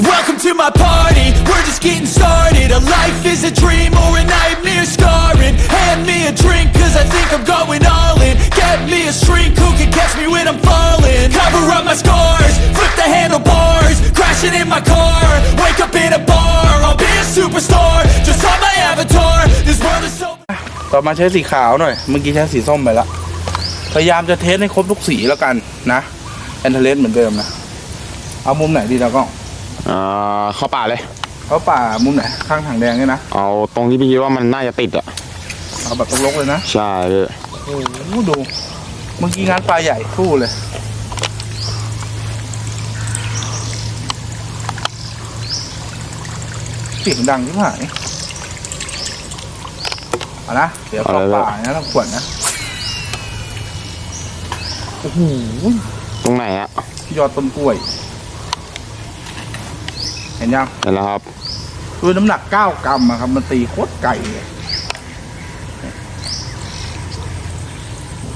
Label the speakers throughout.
Speaker 1: Welcome to my party, we're just getting started A life is a dream or a nightmare scarring Hand me a drink cause I think I'm going all in Get me a shrink who can catch me when I'm falling Cover up my scars, flip the handlebars Crashing in my car, wake up in a bar I'll be a superstar, just on my avatar This world is so
Speaker 2: ต่อมาใช้สีขาวหน่อย เมื่อกี้ใช้สีส้มไปละ พยายามจะเทสให้ครบทุกสีแล้วกันนะแอนเทเลสเหมือนเดิมนะ เอามุมไหนดีแล้วก็
Speaker 3: อ่าเข้าป่าเลย
Speaker 2: เขาป่ามุมไหนข้างถังแดงเนี่ยนะ
Speaker 3: เอาตรงที่พี่คิดว่ามันน่าจะติดอะ
Speaker 2: เอาแบบตกลกเลยนะ
Speaker 3: ใช่พี่
Speaker 2: โอ้โหดูเมื่อกี้งานปลาใหญ่คู่เลยเสียงดังที่หายเอานะเดี๋ยวเข้าป่านะต้องขวนนะโอ้โห
Speaker 3: ตรงไหนอะ
Speaker 2: ยอดต้นกล้วย เห็นยัง
Speaker 3: เห็นแล้วครับ
Speaker 2: ด้วยน้ำหนัก9กรัมอะครับ มันตีโคตรไก่เลย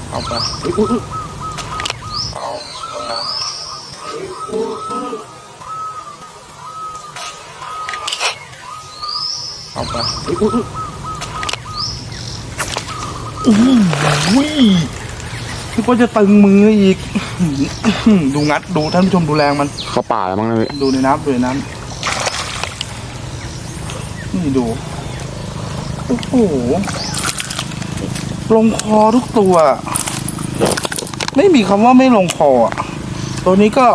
Speaker 2: เอาไปอุ๊ยอุ๊ยอุ๊ยเอาไปอุ๊ยอุ๊ยอุ๊ยโอ้โหคิดว่าจะตึงมืออีก ดูงัดดูท่านผู้ชมดูแรงมัน
Speaker 3: เข้าป่าแล้วมั้งนะพี่
Speaker 2: ดูในน้ำดูในน้ำ นี่ดู โอ้โหลงคอทุกตัว ไม่มีคำว่าไม่ลงคออะตัวนี้ก็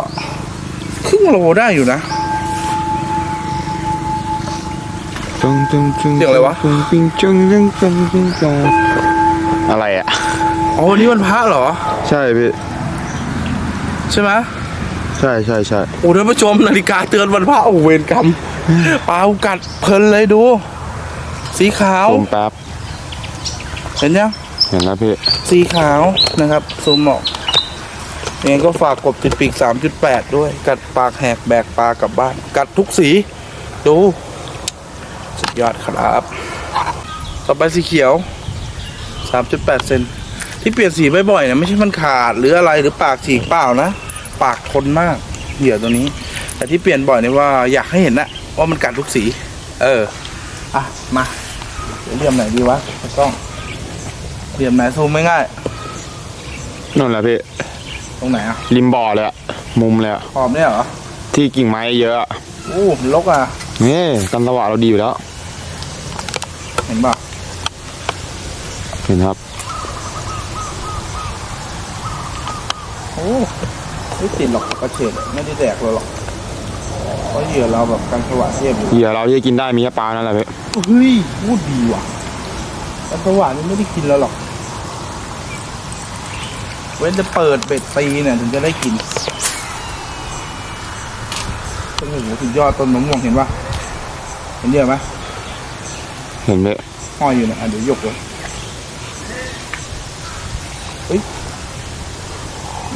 Speaker 2: ครึ่งโลได้อยู่นะ
Speaker 3: ตึงตึงตึง
Speaker 2: เสียงอะไรวะ
Speaker 3: ตึงตึงตึงตึงตึงตึงตึงอะไรอะ
Speaker 2: อ๋อวันนี้วันพระเหรอ
Speaker 3: ใช่พี่
Speaker 2: ใช่ไหม
Speaker 3: ใช่ใช่ใช่
Speaker 2: โอ้ท่านผู้ชมนาฬิกาเตือนวันพระโอ้เวรกรรม ปลากัดเพลินเลยดู สีขาว
Speaker 3: ซูมแป๊บ
Speaker 2: เห็นยัง
Speaker 3: เห็นแล้วพี่
Speaker 2: สีขาวนะครับซูมออกยังไงก็ฝากกบติดปีก 3.8 ด้วย กัดปากแหกแบกปลากลับบ้าน กัดทุกสี ดู สุดยอดครับ ต่อไปสีเขียว 3.8 เซนที่เปลี่ยนสีบ่อยๆเนี่ยไม่ใช่มันขาดหรืออะไรหรือปากฉีกเปล่านะ ปากทนมากเหยื่อตัวนี้ แต่ที่เปลี่ยนบ่อยเนี่ยว่าอยากให้เห็นนะ ว่ามันกัดทุกสี เออ อะ มาเดี๋ยวเรียมไหนดีวะไอ้กล้องเรียมไหนซูมไม่ง่าย
Speaker 3: นั่นแหละพี่
Speaker 2: ตรงไหนอะ
Speaker 3: ริมบ่อเลยอะมุมเลยอะ
Speaker 2: ขอบเนี่ยเหรอ
Speaker 3: ที่กิ่งไม้เยอะอะ
Speaker 2: อู้มันลกอะ
Speaker 3: นี่กันสว่างเราดีอยู่แล้ว
Speaker 2: เห็นป่ะ
Speaker 3: เห็นครับ
Speaker 2: โอ้ไม่ติดหรอกกระเฉดไม่ได้แดกเราหรอก เพราะเหยื่อเราแบบกันสว่างเทียบอยู่
Speaker 3: เหยื่อเราที่กินได้มีแค่ปลานั่นแหละพี่
Speaker 2: เฮ้ยพูดดีว่ะกันสว่างนี่ไม่ได้กินเราหรอก เว้นจะเปิดเป็ดตีเนี่ยถึงจะได้กินโอ้โหสุดยอดต้นมะม่วงเห็นป่ะเห็นเยอะไหม
Speaker 3: เห็นไหม
Speaker 2: ห้อยอยู่เนี่ยอะเดี๋ยวยกเลยเฮ้ย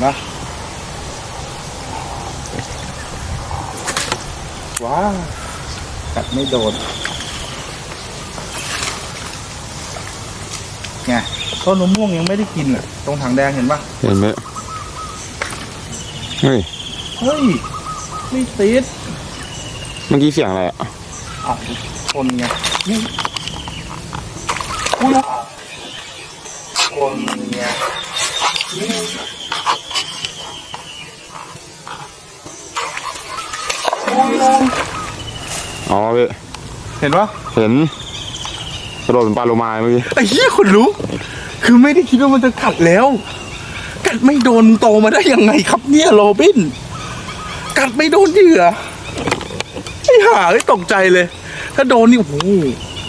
Speaker 2: นะ ว้าวกัดไม่โดนไงต้นมะม่วงยังไม่ได้กินอะ ตรงถังแดงเห็นปะ
Speaker 3: เห็นไหมเฮ้ย
Speaker 2: เฮ้ย ไม่ติด
Speaker 3: เมื่อกี้เสียงอะไรอะ
Speaker 2: อ้าวคนไงนี่อุ้ยคนไง
Speaker 3: อ๋อพี่
Speaker 2: เห็นปะ
Speaker 3: เห็นกระโดดเป็นปลาโลมาเมื่อกี้
Speaker 2: ไอ้เหี้ยคนรู้ คือไม่ได้คิดว่ามันจะกัดแล้ว กัดไม่โดนโตมาได้ยังไงครับเนี่ยโรบิน กัดไม่โดนเหยื่อไอ้ห่าเอ้ยตกใจเลย ถ้าโดนนี่โอ้โห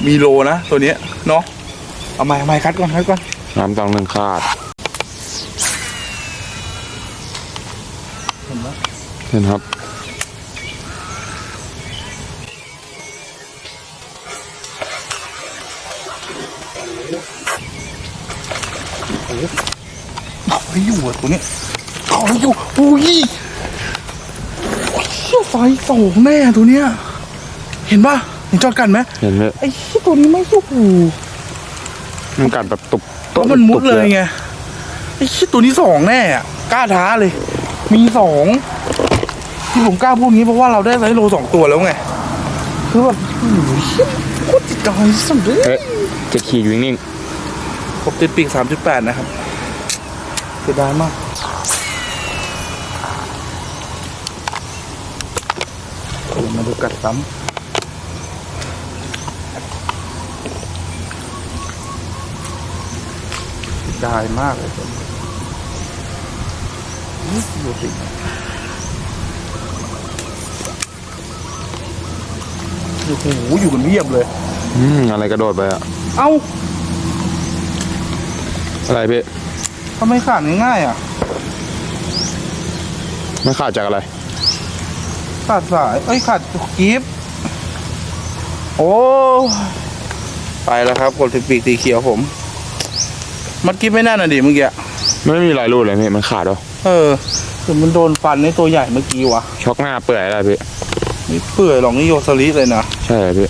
Speaker 2: มีโลนะตัวเนี้ยเนาะเอาไม้เอาไม้คัดก่อนคัดก่อน
Speaker 3: น้ำตองหนึ่งขาด
Speaker 2: เห็นปะ
Speaker 3: เห็นครับ
Speaker 2: เอาไม่อยู่อะตัวเนี้ยเอาไม่อยู่อุ้ยเชี่ยไฟสองแน่ตัวเนี้ย เห็นปะเห็นจอดกันไหม
Speaker 3: เห็นไหม
Speaker 2: ไอ้เหี้ยตัวนี้ไม่อยู่
Speaker 3: มันกัดแบบตุบ
Speaker 2: เพราะมันมุดเลยไงไอ้เหี้ยตัวนี้สองแน่อะกล้าท้าเลย มีสองที่ผมกล้าพูดงี้เพราะว่าเราได้ไซส์โลสองตัวแล้วไงคือแบบโอ้โหเหี้ยโคตรจิตใจสุดเลย
Speaker 3: เอ๊ะจะขี่อยู่นิ่ง
Speaker 2: ครบติดปีกสามจุดแปดนะครับเสียดายมากเดี๋ยวมาดูกัดซ้ำเสียดายมากเลยครับนี่ดูสิโอ้โหอยู่กันเรียบเลย
Speaker 3: ๆอืม อะไรกระโดดไปอะ
Speaker 2: เอ้า
Speaker 3: อะไรพี่
Speaker 2: ทำไมขาดง่ายๆอะ
Speaker 3: ไม่ขาดจากอะไร
Speaker 2: ขาดสายเอ้ยขาดกิฟต์โอ้ไปแล้วครับกดปีกสีเขียวผม มัดกิฟต์ไม่แน่นอะดิเมื่อกี้
Speaker 3: ไม่มีรอยรูดเลยพี่มันขาดเหรอ
Speaker 2: เออคือมันโดนฟันในตัวใหญ่เมื่อกี้วะ
Speaker 3: ช็อกหน้าเปื่อยอะไรพี่
Speaker 2: นี่เปื่อยหรอกนี่โยสลิเลยนะ
Speaker 3: ใช่พี่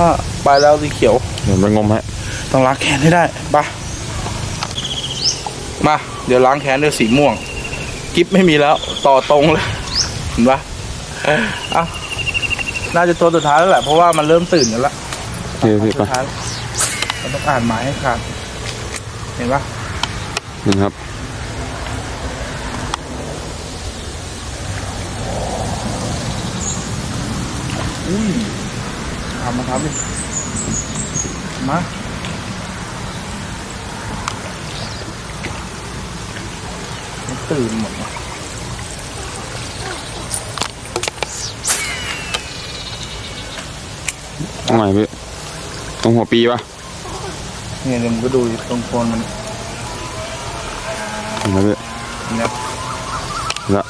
Speaker 2: อะไปแล้วสีเขียว
Speaker 3: เดี๋ยวไปงมฮะ
Speaker 2: ต้องล้างแขนให้ได้ไป มา เดี๋ยวล้างแขนด้วยสีม่วง กิฟต์ไม่มีแล้ว ต่อตรงเลยเห็นปะอะน่าจะตัวสุดท้ายแล้วแหละ เพราะว่ามันเริ่มตื่นกันแล้ว
Speaker 3: พี่พี่
Speaker 2: สุ
Speaker 3: ไป
Speaker 2: ดท้ายเราต้องอ่านหมายให้ขาดเห็นปะ
Speaker 3: นี่ครับ
Speaker 2: อุ้ยทำมาครับดิมามัน ตื่นหมดว่ะ
Speaker 3: ตรงไหนพี่ตรงหัวปีปะ
Speaker 2: เนี่ยเดี๋ยวมันก็ดูดิตรงโคนมัน
Speaker 3: เห็นไหมพี่
Speaker 2: เนี่ย
Speaker 3: ละ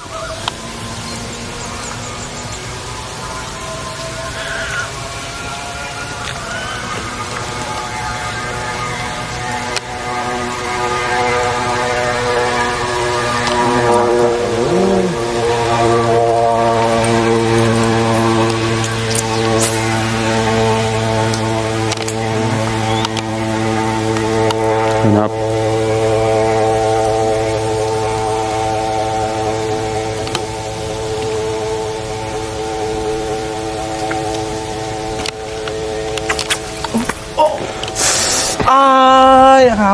Speaker 2: หำ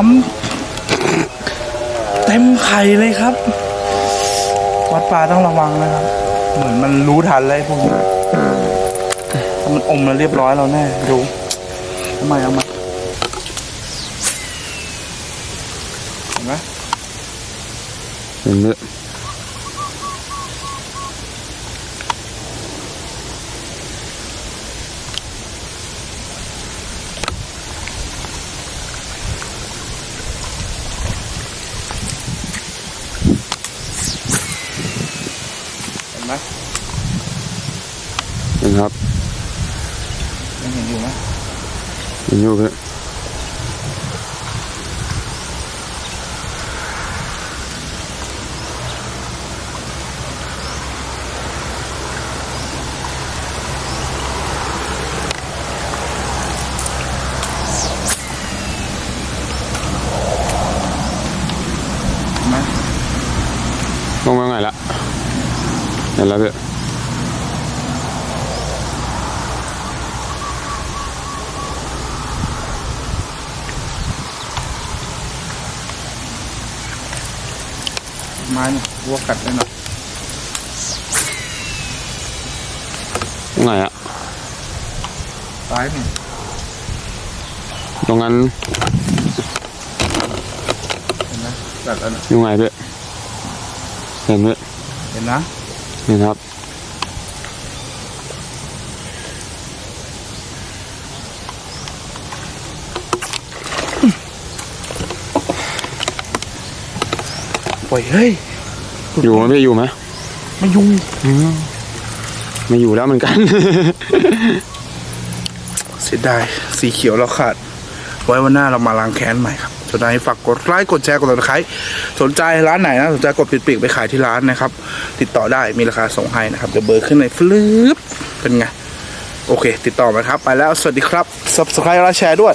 Speaker 2: เต็มไข่เลยครับ วัดปลาต้องระวังนะครับ เหมือนมันรู้ทันเลยพวกนี้ถ้ามันอมแล้วเรียบร้อยเราแน่ดูทำไมเอามาเห็นไหม
Speaker 3: เห็นพี่
Speaker 2: เห็นไหม
Speaker 3: เห็น ครับ
Speaker 2: ยังเห็นอยู่ไหม
Speaker 3: เห็นอยู่พี่
Speaker 2: เห็นไหม
Speaker 3: ลงมาไงละเห็นแล้วพี่
Speaker 2: ไม้เนี่ยวัวกัดเลยนะ
Speaker 3: ตรงไหนอะ
Speaker 2: ซ้ายเนี่ย
Speaker 3: ตรงนั้น
Speaker 2: เห็นไหมกัดแล้วนะ
Speaker 3: อยู่ไงพี่เห็นพี่
Speaker 2: เห็นนะ
Speaker 3: เห็นครับ
Speaker 2: ปล่อยเฮ้ย
Speaker 3: อยู่ไหมพี่อยู่ไหม
Speaker 2: ไม่ยุ่ง
Speaker 3: ไม่อยู่แล้วเหมือนกัน
Speaker 2: เสียดายสีเขียวเราขาด ไว้วันหน้าเรามาล้างแค้นใหม่ครับสุดท้ายฝากกดไลค์กดแชร์กดติดตามสนใจร้านไหนนะสนใจกดปิดปีกไปขายที่ร้านนะครับ ติดต่อได้มีราคาส่งให้นะครับเดี๋ยวเบอร์ขึ้นในฟลืปเป็นไง โอเค ติดต่อมาครับ ไปแล้ว สวัสดีครับ subscribe และแชร์ด้วย